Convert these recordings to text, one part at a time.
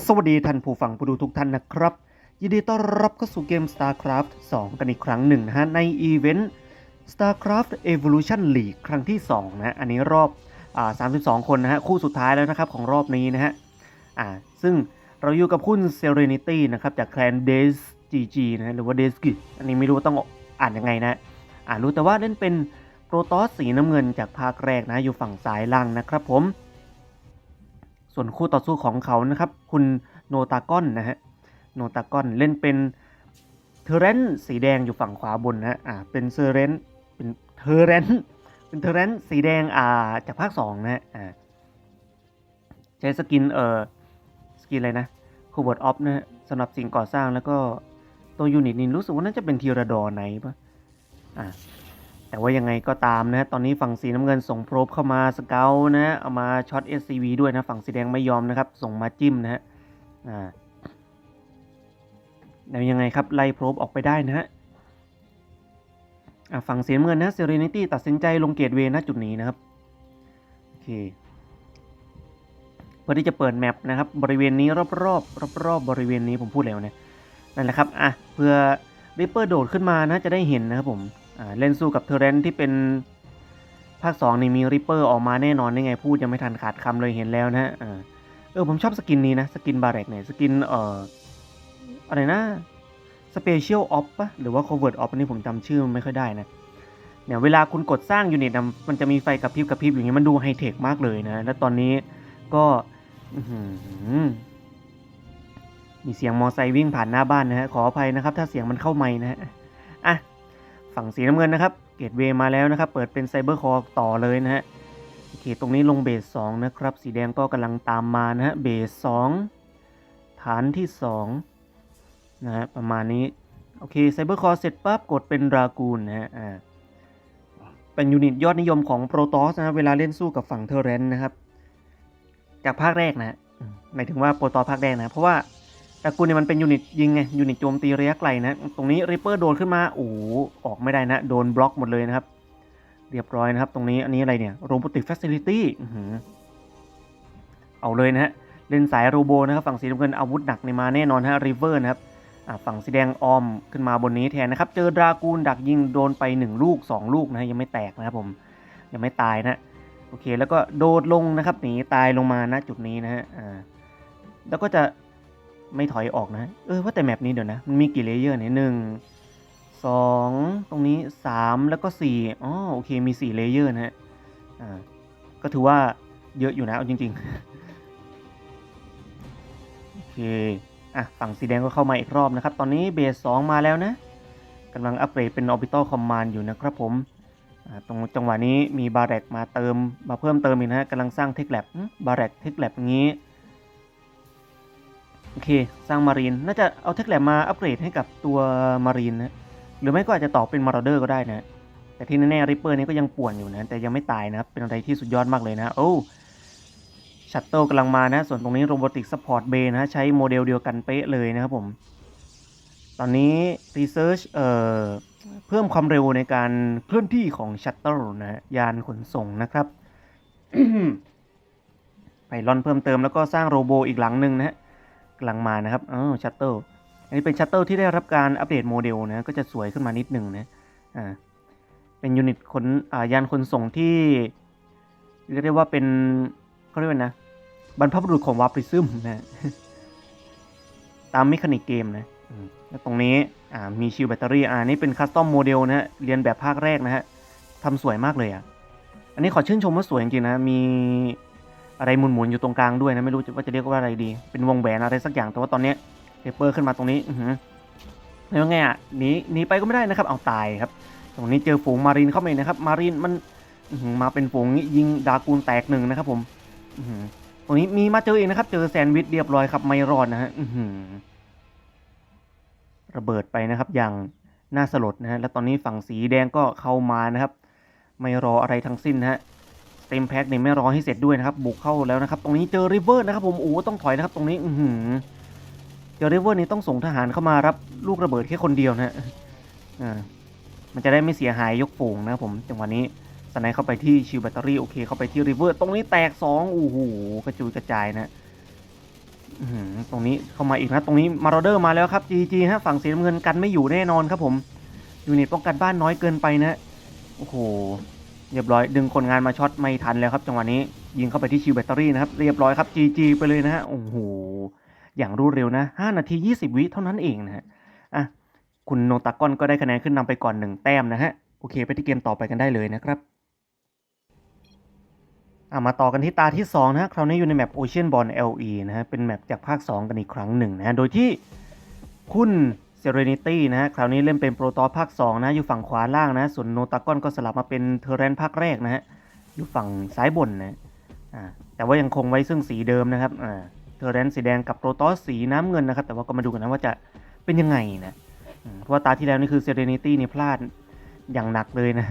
สวัสดีท่านผู้ฟังผู้ดูทุกท่านนะครับ ยินดีต้อนรับเข้าสู่เกม StarCraft 2 กันอีกครั้งหนึ่งนะฮะ ในอีเวนต์ StarCraft Evolution League ครั้งที่ 2 นะฮะ อันนี้รอบอ่า32 คนนะฮะ คู่สุดท้ายแล้วนะครับ ของรอบนี้นะฮะอ่าซึ่งเราอยู่กับคุณ Serenity นะครับ จากแคลน Days GG นะ หรือว่า Days g อันนี้ไม่รู้ต้องอ่านยังไงนะอ่านรู้แต่ว่าเล่นเป็นโปรตอสสีน้ำเงินจากภาคแรกนะอยู่ฝั่งซ้ายล่างนะครับผม ส่วนคู่ต่อสู้ของเขานะครับ คุณโนตากอนนะฮะโนตากอนเล่นเป็นเทเรนสีแดงอยู่ฝั่งขวาบนนะฮะอ่าเป็นเซเรนเป็นเทเรนเป็นเทเรนสีแดงอ่าจากภาค2นะฮะอ่าใช้สกินเอ่อสกินอะไรนะคูบอร์ดออฟนะฮะสำหรับสิ่งก่อสร้างแล้วก็ตัวยูนิตนี้รู้สึกว่าน่าจะเป็นทีระดอไหนปะอ่า แต่ว่ายังไงก็ตามนะ ตอนนี้ฝั่งสีน้ำเงินส่งโพรบเข้ามาสเกลนะเอามาช็อต SCV ด้วยนะ ฝั่งสีแดงไม่ยอมนะครับ ส่งมาจิ้มนะฮะอ่าแล้วยังไงครับ ไล่โพรบออกไปได้นะฮะอ่าฝั่งสีน้ำเงินนะ Serenity ตัดสินใจลงเกตเวย์ณจุดนี้นะครับโอเคเพื่อที่จะเปิดแมปนะครับบริเวณนี้รอบๆรอบรอบๆบริเวณนี้ผมพูดแล้วนะนั่นแหละครับอะเพื่อริปเปอร์โดดขึ้นมานะจะได้เห็นนะครับผม เล่นสู้กับเทเรนที่เป็นภาค2นี่มีริปเปอร์ออกมาแน่นอนได้ไงพูดยังไม่ทันขาดคำเลยเห็นแล้วนะเออผมชอบสกินนี้นะ สกินบาร์เรกเนี่ยสกินเอ่ออะไรนะสเปเชียลออฟปะหรือว่าโคเวิร์ตออฟนี่ผมจำชื่อมันไม่ค่อยได้นะเนี่ยเวลาคุณกดสร้างยูนิตมันจะมีไฟกระพริบกระพริบอย่างเงี้ยมันดูไฮเทคมากเลยนะ แล้วตอนนี้ก็มีเสียงมอไซค์วิ่งผ่านหน้าบ้านนะฮะขออภัยนะครับ ถ้าเสียงมันเข้าไมค์นะฮะ ฝั่งสีน้ำเงินนะครับเกตเวมาแล้วนะครับ เปิดเป็นไซเบอร์คอร์ต่อเลยนะฮะโอเคตรงนี้ลงเบส2นะครับ สีแดงก็กำลังตามมานะฮะเบส2ฐานที่2นะฮะประมาณนี้ โอเคไซเบอร์คอร์เสร็จปั๊บกดเป็นรากูนนะฮะอ่าเป็นยูนิตยอดนิยมของโปรตอสนะเวลาเล่นสู้กับฝั่งเทอร์เรนนะครับ จากภาคแรกนะหมายถึงว่าโปรตอสภาคแรกนะ เพราะว่า ตระกูลเนี่ยมันเป็นยูนิตยิงไงยูนิตโจมตีระยะไกลนะตรงนี้ริปเปอร์โดนขึ้นมาโอ้ออกไม่ได้นะ โดนบล็อกหมดเลยนะครับ เรียบร้อยนะครับ ตรงนี้อันนี้อะไรเนี่ยโรบอติก f ฟ c i ลิตี้เอาเลยนะฮะเล่นสายโรโบนะครับ ฝั่งสีน้ำเงินอาวุธหนักในมาแน่นอนฮะริเวอร์นะครับฝั่งสีแดงออมขึ้นมาบนนี้แทนนะครับ เจอดรากูนดักยิงโดนไป 1 ลูก 2 ลูกนะฮะยังไม่แตกนะครับผมยังไม่ตายนะโอเคแล้วก็โดดลงนะครับหนีตายลงมานะจุดนี้นะฮะแล้วก็จะ ไม่ถอยออกนะ เออว่าแต่แมปนี้เดี๋ยวนะ มันมีกี่เลเยอร์เนี่ยหนึ่งสองตรงนี้สามแล้วก็สี่อ๋อโอเคมีสี่เลเยอร์นะฮะอ่าก็ถือว่าเยอะอยู่นะเอาจริงๆ โอเค อะ ฝั่งสีแดงก็เข้ามาอีกรอบนะครับ ตอนนี้เบสสองมาแล้วนะกำลังอัปเกรดเป็นออ b i ต a l Command อยู่นะครับผมอ่าตรงจังหวะนี้มีบาร์แรกมาเติมมาเพิ่มเติมอีกนะฮะกำลังสร้างเทคแลบบาร์แรกเทคแลบงี้ โอเค สร้างมารีน น่าจะเอาเทคแลบมาอัปเกรดให้กับตัวมารีนนะ หรือไม่ก็อาจจะต่อเป็นมาราเดอร์ก็ได้นะ แต่ที่แน่ๆริปเปอร์นี้ก็ยังป่วนอยู่นะ แต่ยังไม่ตายนะครับเป็นอะไรที่สุดยอดมากเลยนะ โอ้ชัตเต l กำลังมานะ ส่วนตรงนี้โรบอติก s ั p พอร์ตเบนะ ใช้โมเดลเดียวกันเป๊ะเลยนะครับผม ตอนนี้ Research เอ่อเพิ่มความเร็วในการเคลื่อนที่ของชัตเต l นะฮะยานขนส่งนะครับไปลอนเพิ่มเติมแล้วก็สร้างโรโบอีกหลังหนึ่งนะฮะ กำลังมานะครับอ๋อชัตเต l อันนี้เป็นชัตเต l ที่ได้รับการอัปเดตโมเดลนะก็จะสวยขึ้นมานิดหนึ่งนะอ่าเป็นยูนิตขนอ่ายานขนส่งที่เรียกได้ว่าเป็นเขาเรียกว่านะบรรพบุรุษของวาปริซึมนะตามเมคานิกเกมนะอืมแล้วตรงนี้อ่ามีชิลแบตเตอรี่อ่านี่เป็นคัสตอมโมเดลนะฮะเรียนแบบภาคแรกนะฮะทำสวยมากเลยอะอันนี้ขอชื่นชมว่าสวยจริงๆนะมี อะไรหมุนๆอยู่ตรงกลางด้วยนะไม่รู้ว่าจะเรียกว่าอะไรดี เป็นวงแหวนอะไรสักอย่างแต่ว่าตอนนี้เปเปอร์ขึ้นมาตรงนี้อือแล้วไงอะหนีหนีไปก็ไม่ได้นะครับ เอาตายครับ ตรงนี้เจอฝูงมารีนเข้ามานะครับ มารีนมันมาเป็นฝูงยิงดากูลแตกหนึ่งนะครับผมตรงนี้มีมาเจออีกนะครับ เจอแซนด์วิชเรียบร้อยครับไม่รอดนะฮะระเบิดไปนะครับ อย่างน่าสลดนะฮะแล้วตอนนี้ฝั่งสีแดงก็เข้ามานะครับ ไม่รออะไรทั้งสิ้นนะฮะ เต็มแพ็คเนี่ยไม่รอให้เสร็จด้วยนะครับ บุกเข้าแล้วนะครับ ตรงนี้เจอริเวอร์นะครับผมโอ้ต้องถอยนะครับ ตรงนี้อือหือเจอริเวอร์นี้ต้องส่งทหารเข้ามารับลูกระเบิดแค่คนเดียวนะอ่ามันจะได้ไม่เสียหายยกฝูงนะครับผมจังหวะนี้สไนเข้าไปที่ชิลแบตเตอรี่โอเคเข้าไปที่ริเวอร์ตรงนี้แตก2โอ้โหกระจุยกระจายนะหือตรงนี้เข้ามาอีกนะตรงนี้มารเดอร์มาแล้วครับ GG ฮะฝั่งสีน้ำเงินกันไม่อยู่แน่นอนครับผมยูนิตป้องกันบ้านน้อยเกินไปนะโอ้โห เรียบร้อยดึงคนงานมาช็อตไม่ทันแล้วครับจังหวะนี้ยิงเข้าไปที่ชิวแบตเตอรี่นะครับเรียบร้อยครับ GG ไปเลยนะฮะโอ้โหอย่างรวดเร็วนะ 5 นาที 20 วิเท่านั้นเองนะฮะอะคุณโนตากอนก็ได้คะแนนขึ้นนำไปก่อนหนึ่งแต้มนะฮะโอเค ไปที่เกมต่อไปกันได้เลยนะครับอะมาต่อกันที่ตาที่ 2 นะฮะคราวนี้อยู่ในแมป Ocean Ball LE นะฮะเป็นแมปจากภาค 2 กันอีกครั้งหนึ่งนะฮะโดยที่คุณ Serenity นะฮะ คราวนี้เล่นเป็นโปรตอภาค 2 นะ อยู่ฝั่งขวาล่างนะ ส่วนโนตากอนก็สลับมาเป็นเทอร์เรนภาคแรกนะฮะ อยู่ฝั่งซ้ายบนนะอ่าแต่ว่ายังคงไว้ซึ่งสีเดิมนะครับอ่าเทอร์เรนสีแดงกับโปรตอสีน้ำเงินนะครับ แต่ว่าก็มาดูกันนะว่าจะเป็นยังไงนะเพราะว่าตาที่แล้วนี่คือ Serenity นี่พลาดอย่างหนักเลยนะ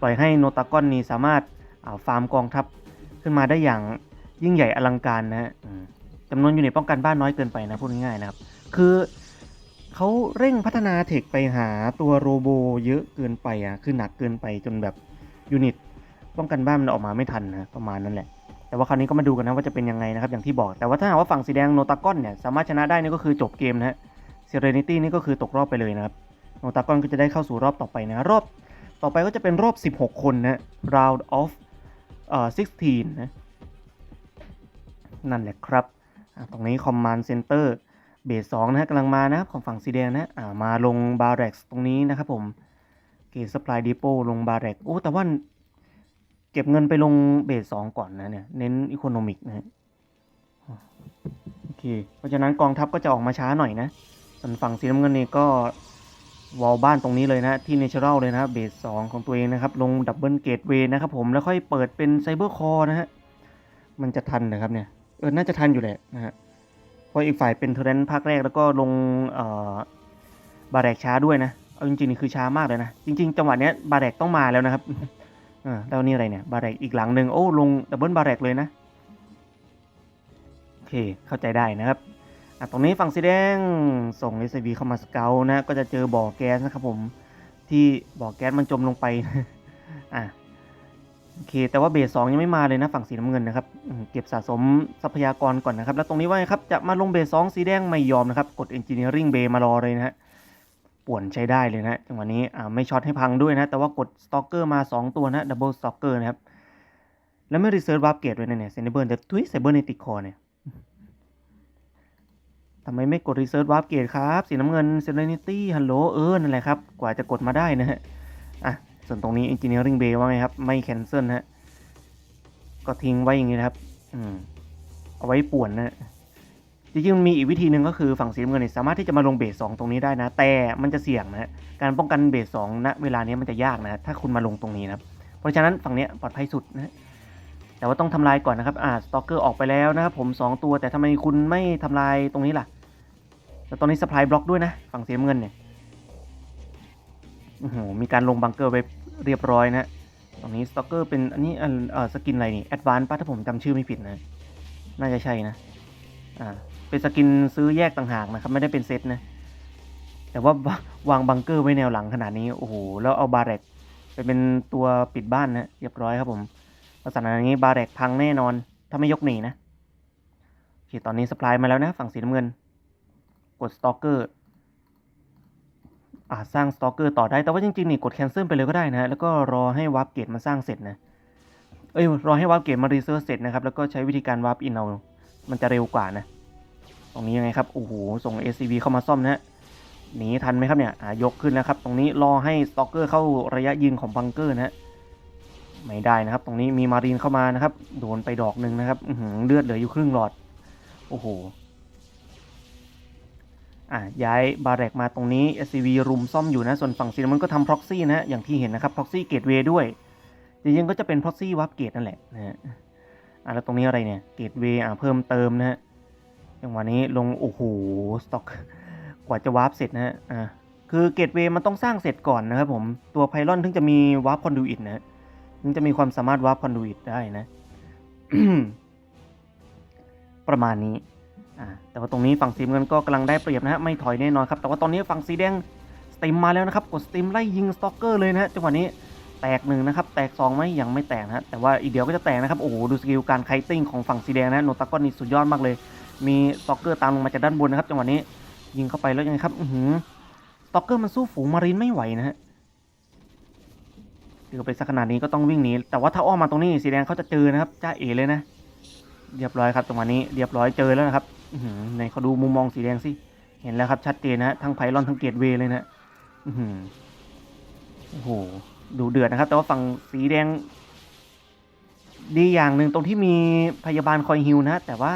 ปล่อยให้โนตากอนนี่สามารถาฟาร์มกองทัพขึ้นมาได้อย่างยิ่งใหญ่อลังการนะฮะจำนวนยูนิตป้องกันบ้านน้อยเกินไปนะพูดง่ายๆนะครับ คือ เขาเร่งพัฒนาเทคไปหาตัวโรโบเยอะเกินไปอะ คือหนักเกินไปจนแบบยูนิตป้องกันบ้านมันออกมาไม่ทันนะประมาณนั้นแหละ แต่ว่าคราวนี้ก็มาดูกันนะว่าจะเป็นยังไงนะครับ อย่างที่บอก แต่ว่าถ้าหากว่าฝั่งสีแดงโนตากอนเนี่ยสามารถชนะได้นี่ก็คือจบเกมนะฮะเซเรนิตี้นี่ก็คือตกรอบไปเลยนะครับ โนตากอนก็จะได้เข้าสู่รอบต่อไปนะ รอบต่อไปก็จะเป็นรอบ 16 คนนะ round of เอ่อ16นะ นั่นแหละครับ ตรงนี้ command center เบส2นะฮะกำลังมานะครับของฝั่งสีแดงนะอ่ามาลงบาร์เร็กตรงนี้นะครับผมเกตสปายดีโปลงบาร์เร็กโอ้แต่ว่าเก็บเงินไปลงเบส2ก่อนนะเนี่ยเน้นอีโคโนมิกนะฮะโอเคเพราะฉะนั้นกองทัพก็จะออกมาช้าหน่อยนะส่วนฝั่งสีน้ำเงินนี่ก็วอลบ้านตรงนี้เลยนะที่เนเชอรัลเลยนะครับเบสสองของตัวเองนะครับลงดับเบิลเกตเวย์นะครับผมแล้วค่อยเปิดเป็นไซเบอร์คอร์นะฮะมันจะทันนะครับเนี่ยเออน่าจะทันอยู่แหละนะฮะ ราะอีกฝ่ายเป็นเทอร์เรนภาคแรกแล้วก็ลงบาแรกช้าด้วยนะ เอาจริงๆนี่คือช้ามากเลยนะ จริง ๆ จังหวะเนี้ยบาแรกต้องมาแล้วนะครับอ่าแล้วนี่อะไรเนี่ย บาแรกอีกหลังหนึ่งโอ้ลงดับเบิลบาแรกเลยนะโอเคเข้าใจได้นะครับอะตรงนี้ฝั่งสีแดงส่ง SCV เข้ามาสเกลนะ ก็จะเจอบ่อแก๊สนะครับผมที่บ่อแก๊สมันจมลงไปอะ โอเค แต่ว่าเบสสองยังไม่มาเลยนะฝั่งสีน้ำเงินนะครับเก็บสะสมทรัพยากรก่อนนะครับ แล้วตรงนี้ว่าไงครับจะมาลงเบสสองสีแดงไม่ยอมนะครับ กด Engineering Bay มารอเลยนะฮะป่วนใช้ได้เลยนะจังหวะนี้อ่าไม่ช็อตให้พังด้วยนะ แต่ว่ากดสตอกเกอร์มา 2 ตัวนะดับเบิลสตอกเกอร์นะครับ แล้วไม่รีเซิร์ฟวาร์ปเกตไว้นะเนี่ยเซนเบิร์นแต่ทุยไซเบอร์เนติคอเนี่ยทำไมไม่กดรีเซิร์ฟวาร์ปเกตครับ สีน้ำเงินเซเลนิตี้ฮัลโหลเออนั่นแหละครับ กว่าจะกดมาได้นะฮะอะ ส่วนตรงนี้ Engineering Bay ว่าไงครับ ไม่แคนเซิลฮะ ก็ทิ้งไว้อย่างนี้นะครับอืมเอาไว้ป่วนนะจริงๆมีอีกวิธีหนึ่งก็คือฝั่งสีน้ำเงินเนี่ยสามารถที่จะมาลงเบสสองตรงนี้ได้นะ แต่มันจะเสี่ยงนะการป้องกันเบสสองณเวลานี้มันจะยากนะฮะถ้าคุณมาลงตรงนี้นะครับ เพราะฉะนั้นฝั่งเนี้ยปลอดภัยสุดนะฮะแต่ว่าต้องทำลายก่อนนะครับ อ่าสตอกเกอร์ออกไปแล้วนะครับผมสองตัว แต่ทำไมคุณไม่ทำลายตรงนี้ล่ะ แล้วตอนนี้สปายบล็อกด้วยนะ ฝั่งสีน้ำเงินเนี่ย โอ้โหมีการลงบังเกอร์ไปเรียบร้อยนะตรงนี้สตอกเกอร์เป็นอันนี้อันเออสกินอะไรนี่แอดวานซ์ป้าถ้าผมจำชื่อไม่ผิดนะ น่าจะใช่นะ อ่า เป็นสกินซื้อแยกต่างหากนะครับ ไม่ได้เป็นเซตนะ แต่ว่าวางบังเกอร์ไว้แนวหลังขนาดนี้ โอ้โห แล้วเอาบาแรกไปเป็นตัวปิดบ้านนะเรียบร้อยครับผมลักษณะอย่างนี้บาแรกพังแน่นอน ถ้าไม่ยกหนีนะโอเคตอนนี้สปายมาแล้วนะ ฝั่งสีน้ำเงิน กดสตอกเกอร์ อ่าสร้างสตอกเกอร์ต่อได้ แต่ว่าจริงๆนี่กดแคนเซิลไปเลยก็ได้นะแล้วก็รอให้วาร์ปเกตมาสร้างเสร็จนะ เอ้ย รอให้วาร์ปเกตมารีเซิร์ชเสร็จนะครับ แล้วก็ใช้วิธีการวาร์ปอินเอา มันจะเร็วกว่านะ ตรงนี้ยังไงครับ โอ้โห ส่ง SCV เข้ามาซ่อมนะฮะ หนีทันไหมครับเนี่ยอายกขึ้นแล้วครับ ตรงนี้รอให้สตอกเกอร์เข้าระยะยิงของบังเกอร์นะฮะ ไม่ได้นะครับ ตรงนี้มีมารีนเข้ามานะครับ โดนไปดอกหนึ่งนะครับเลือดเหลืออยู่ครึ่งหลอด โอ้โห อะย้ายบาร์แรกมาตรงนี้ SCV รุมซ่อมอยู่นะ ส่วนฝั่งซีนมันก็ทำ proxy นะฮะอย่างที่เห็นนะครับ proxy gateway ด้วย จริงๆก็จะเป็น proxy warp gate นั่นแหละนะฮะอะแล้วตรงนี้อะไรเนี่ย gateway อะเพิ่มเติมนะฮะจังหวะนี้ลง โอ้โห สต็อก กว่าจะวาร์ปเสร็จนะฮะอ่าคือเกตเวย์มันต้องสร้างเสร็จก่อนนะครับผม ตัวไพลอนถึงจะมีวาร์ปคอนดูอิตนะถึงจะมีความสามารถวาร์ปคอนดูอิตได้นะ ประมาณนี้ แต่ว่าตรงนี้ฝั่งสีเงินก็กำลังได้เปรียบนะฮะไม่ถอยแน่นอนครับ แต่ว่าตอนนี้ฝั่งสีแดงสติมมาแล้วนะครับ กดสติมไล่ยิงสต็อกเกอร์เลยนะฮะจังหวะนี้แตกหนึ่งนะครับแตกสองไหมยังไม่แตกนะฮะแต่ว่าอีกเดียวก็จะแตกนะครับโอ้โหดูสกิลการไคติ้งของฝั่งสีแดงนะโนตากอนนี่สุดยอดมากเลย มีสต็อกเกอร์ตามลงมาจากด้านบนนะครับจังหวะนี้ยิงเข้าไปแล้วยังไงครับอือหือสต็อกเกอร์มันสู้ฝูงมารีนไม่ไหวนะฮะเดือไปสักขนาดนี้ก็ต้องวิ่งหนีแต่ว่าถ้าอ้อมมาตรงนี้สีแดงเขาจะเจอนะครับจ้าเอเลยนะ เรียบร้อยครับจังหวะนี้เรียบร้อยเจอแล้วนะครับือหือในเขาดูมุมมองสีแดงสิ เห็นแล้วครับชัดเจนนะฮะทั้งไพลอนทั้งเกตเวย์เลยนะอือหือโอ้โห ดูเดือดนะครับ แต่ว่าฝั่งสีแดง ดีอย่างหนึ่งตรงที่มีพยาบาลคอยฮิวนะ แต่ว่า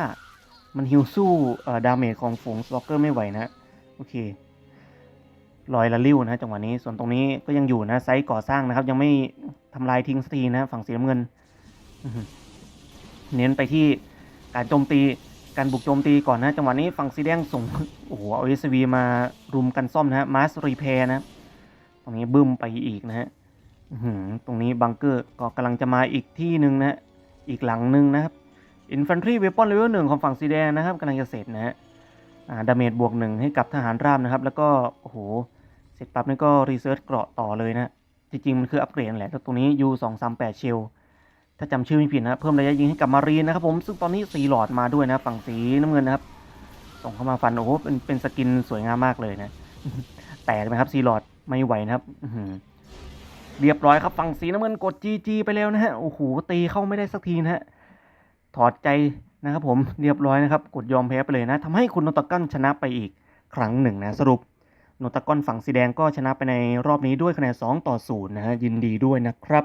มันฮิวสู้เอ่อดาเมจของฝูงสโลอกเกอร์ไม่ไหวนะ โอเคลอยละลิ้วนะจังหวะนี้ ส่วนตรงนี้ก็ยังอยู่นะไซต์ก่อสร้างนะครับ ยังไม่ทำลายทิ้งสักทีนะ ฝั่งสีน้ำเงิน เน้นไปที่การโจมตี การบุกโจมตีก่อนนะจังหวะนี้ฝั่งสีแดงส่งโอ้โหเอาเอสวีมารุมกันซ่อมนะฮะมาสรีเพย์นะตรงนี้บึ้มไปอีกนะฮะตรงนี้บังเกอร์ก็กำลังจะมาอีกที่หนึ่งนะฮะอีกหลังหนึ่งนะครับ Infantry Weapon Level 1ของฝั่งสีแดงนะครับกำลังจะเสร็จนะฮะดาเมจบวกหนึ่งให้กับทหารราบนะครับ แล้วก็โอ้โหเสร็จปั๊บนี่ก็รีเซิร์ชเกราะต่อเลยนะจริงๆมันคืออัปเกรดแหละแล้วตรงนี้ U 2 3 8 Shell ถ้าจำชื่อไม่ผิดนะเพิ่มระยะยิงให้กับมารีนนะครับผมซึ่งตอนนี้สีหลอดมาด้วยนะฝั่งสีน้ำเงินนะครับ ส่งเข้ามาฟันโอ้โหเป็นเป็นสกินสวยงามมากเลยนะ แตกไหมครับสีหลอดไม่ไหวนะครับออืเรียบร้อยครับฝั่งสีน้ำเงินกด GG ไปแล้วนะฮะโอ้โหตีเข้าไม่ได้สักทีนะฮะถอดใจนะครับผมเรียบร้อยนะครับ กดยอมแพ้ไปเลยนะทำให้คุณโนตะกันชนะไปอีกครั้งหนึ่งนะสรุปโนตะกอนฝั่งสีแดงก็ชนะไปในรอบนี้ด้วยคะแนน2ต่อ0นะฮะยินดีด้วยนะครับ